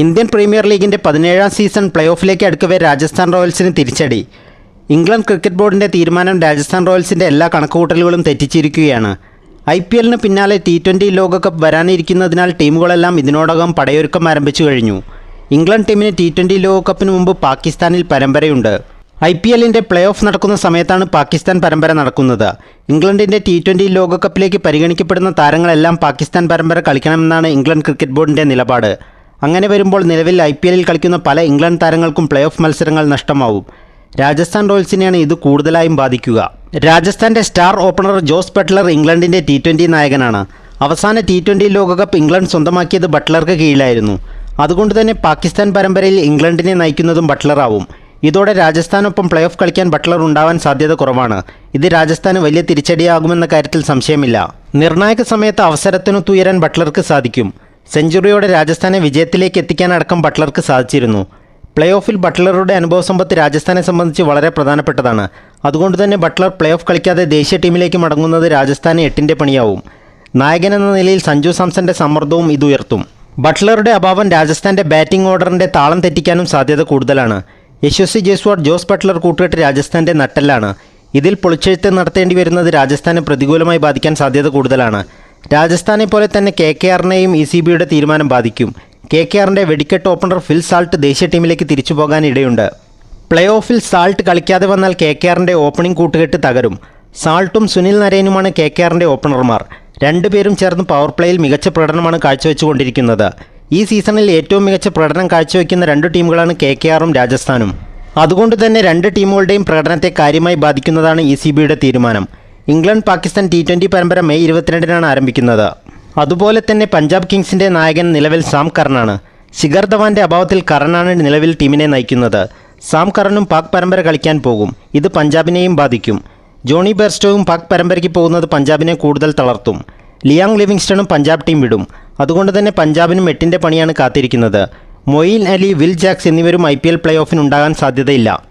Indian premier ലീഗിന്റെ പതിനേഴാം season play ഓഫിലേക്ക് അടുക്കവേ രാജസ്ഥാൻ റോയൽസിന് തിരിച്ചടി. ഇംഗ്ലണ്ട് ക്രിക്കറ്റ് ബോർഡിന്റെ തീരുമാനം രാജസ്ഥാൻ റോയൽസിന്റെ എല്ലാ കണക്കുകൂട്ടലുകളും തെറ്റിച്ചിരിക്കുകയാണ്. ഐ പി എല്ലിന് പിന്നാലെ ടി ട്വന്റി ലോകകപ്പ് വരാനിരിക്കുന്നതിനാൽ ടീമുകളെല്ലാം ഇതിനോടകം പടയൊരുക്കം ആരംഭിച്ചു കഴിഞ്ഞു. ഇംഗ്ലണ്ട് ടീമിന് ടി ട്വന്റി ലോകകപ്പിന് മുമ്പ് പാകിസ്ഥാനിൽ പരമ്പരയുണ്ട്. ഐ പി എല്ലിന്റെ പ്ലേ ഓഫ് നടക്കുന്ന സമയത്താണ് പാകിസ്ഥാൻ പരമ്പര നടക്കുന്നത്. ഇംഗ്ലണ്ടിന്റെ ടി ട്വന്റി ലോകകപ്പിലേക്ക് പരിഗണിക്കപ്പെടുന്ന താരങ്ങളെല്ലാം പാകിസ്ഥാൻ പരമ്പര കളിക്കണമെന്നാണ് ഇംഗ്ലണ്ട് ക്രിക്കറ്റ് ബോർഡിന്റെ നിലപാട്. അങ്ങനെ വരുമ്പോൾ നിലവിൽ ഐ പി എല്ലിൽ കളിക്കുന്ന പല ഇംഗ്ലണ്ട് താരങ്ങൾക്കും പ്ലേ ഓഫ് മത്സരങ്ങൾ നഷ്ടമാവും. രാജസ്ഥാൻ റോയൽസിനെയാണ് ഇത് കൂടുതലായും ബാധിക്കുക. രാജസ്ഥാന്റെ സ്റ്റാർ ഓപ്പണർ ജോസ് ബട്ട്ലർ ഇംഗ്ലണ്ടിന്റെ ടി ട്വന്റി നായകനാണ്. അവസാന ടി ട്വന്റി ലോകകപ്പ് ഇംഗ്ലണ്ട് സ്വന്തമാക്കിയത് ബട്ട്ലർക്ക് കീഴിലായിരുന്നു. അതുകൊണ്ട് തന്നെ പാകിസ്ഥാൻ പരമ്പരയിൽ ഇംഗ്ലണ്ടിനെ നയിക്കുന്നതും ബട്ട്ലറാവും. ഇതോടെ രാജസ്ഥാനൊപ്പം പ്ലേ ഓഫ് കളിക്കാൻ ബട്ട്ലർ ഉണ്ടാവാൻ സാധ്യത കുറവാണ്. ഇത് രാജസ്ഥാന് വലിയ തിരിച്ചടിയാകുമെന്ന കാര്യത്തിൽ സംശയമില്ല. നിർണായക സമയത്ത് അവസരത്തിനൊത്തുയരാൻ ബട്ട്ലർക്ക് സാധിക്കും. സെഞ്ചുറിയോടെ രാജസ്ഥാനെ വിജയത്തിലേക്ക് എത്തിക്കാനടക്കം ബട്ട്ലർക്ക് സാധിച്ചിരുന്നു. പ്ലേ ഓഫിൽ ബട്ട്ലറുടെ അനുഭവ സമ്പത്ത് രാജസ്ഥാനെ സംബന്ധിച്ച് വളരെ പ്രധാനപ്പെട്ടതാണ്. അതുകൊണ്ട് തന്നെ ബട്ട്ലർ പ്ലേ ഓഫ് കളിക്കാതെ ദേശീയ ടീമിലേക്ക് മടങ്ങുന്നത് രാജസ്ഥാന് എട്ടിന്റെ പണിയാവും. നായകൻ എന്ന നിലയിൽ സഞ്ജു സാംസന്റെ സമ്മർദ്ദവും ഇത് ഉയർത്തും. ബട്ട്ലറുടെ അഭാവം രാജസ്ഥാന്റെ ബാറ്റിംഗ് ഓർഡറിന്റെ താളം തെറ്റിക്കാനും സാധ്യത കൂടുതലാണ്. യശസ്വി ജയ്സ്വാൾ ജോസ് ബട്ട്ലർ കൂട്ടുകെട്ട് രാജസ്ഥാന്റെ നട്ടെല്ലാണ്. ഇതിൽ പൊളിച്ചെഴുത്ത് നടത്തേണ്ടി വരുന്നത് രാജസ്ഥാനെ പ്രതികൂലമായി ബാധിക്കാൻ സാധ്യത കൂടുതലാണ്. രാജസ്ഥാനെ പോലെ തന്നെ കെ കെ ആറിനെയും ഇ സി ബിയുടെ തീരുമാനം ബാധിക്കും. കെ കെ ആറിന്റെ വെടിക്കെട്ട് ഓപ്പണർ ഫിൽ സാൾട്ട് ദേശീയ ടീമിലേക്ക് തിരിച്ചു പോകാൻ ഇടയുണ്ട്. പ്ലേ ഓഫിൽ സാൾട്ട് കളിക്കാതെ വന്നാൽ കെ കെ ആറിന്റെ ഓപ്പണിംഗ് കൂട്ടുകെട്ട് തകരും. സാൾട്ടും സുനിൽ നരേനുമാണ് കെ കെ ആറിന്റെ ഓപ്പണർമാർ. രണ്ടുപേരും ചേർന്ന് പവർ പ്ലേയിൽ മികച്ച പ്രകടനമാണ് കാഴ്ചവെച്ചുകൊണ്ടിരിക്കുന്നത്. ഈ സീസണിൽ ഏറ്റവും മികച്ച പ്രകടനം കാഴ്ചവെക്കുന്ന രണ്ട് ടീമുകളാണ് കെ കെ ആറും രാജസ്ഥാനും. അതുകൊണ്ട് തന്നെ രണ്ട് ടീമുകളുടെയും പ്രകടനത്തെ കാര്യമായി ബാധിക്കുന്നതാണ് ഇ സി ബിയുടെ തീരുമാനം. ഇംഗ്ലണ്ട് പാകിസ്ഥാൻ ടി ട്വന്റി പരമ്പര മെയ് ഇരുപത്തിരണ്ടിനാണ് ആരംഭിക്കുന്നത്. അതുപോലെ തന്നെ പഞ്ചാബ് കിങ്സിന്റെ നായകൻ നിലവിൽ സാം കർണാണ്. ശിഖർ ധവാന്റെ അഭാവത്തിൽ കർണാണ് നിലവിൽ ടീമിനെ നയിക്കുന്നത്. സാം കർണും പാക് പരമ്പര കളിക്കാൻ പോകും. ഇത് പഞ്ചാബിനെയും ബാധിക്കും. ജോണി ബെർസ്റ്റോവും പാക് പരമ്പരയ്ക്ക് പോകുന്നത് പഞ്ചാബിനെ കൂടുതൽ തളർത്തും. ലിയാങ് ലിവിങ്സ്റ്റണും പഞ്ചാബ് ടീം വിടും. അതുകൊണ്ട് തന്നെ പഞ്ചാബിനും എട്ടിന്റെ പണിയാണ് കാത്തിരിക്കുന്നത്. മൊയിൻ അലി വിൽ ജാക്സ് എന്നിവരും ഐ പി എൽ പ്ലേ ഓഫിനുണ്ടാകാൻ സാധ്യതയില്ല.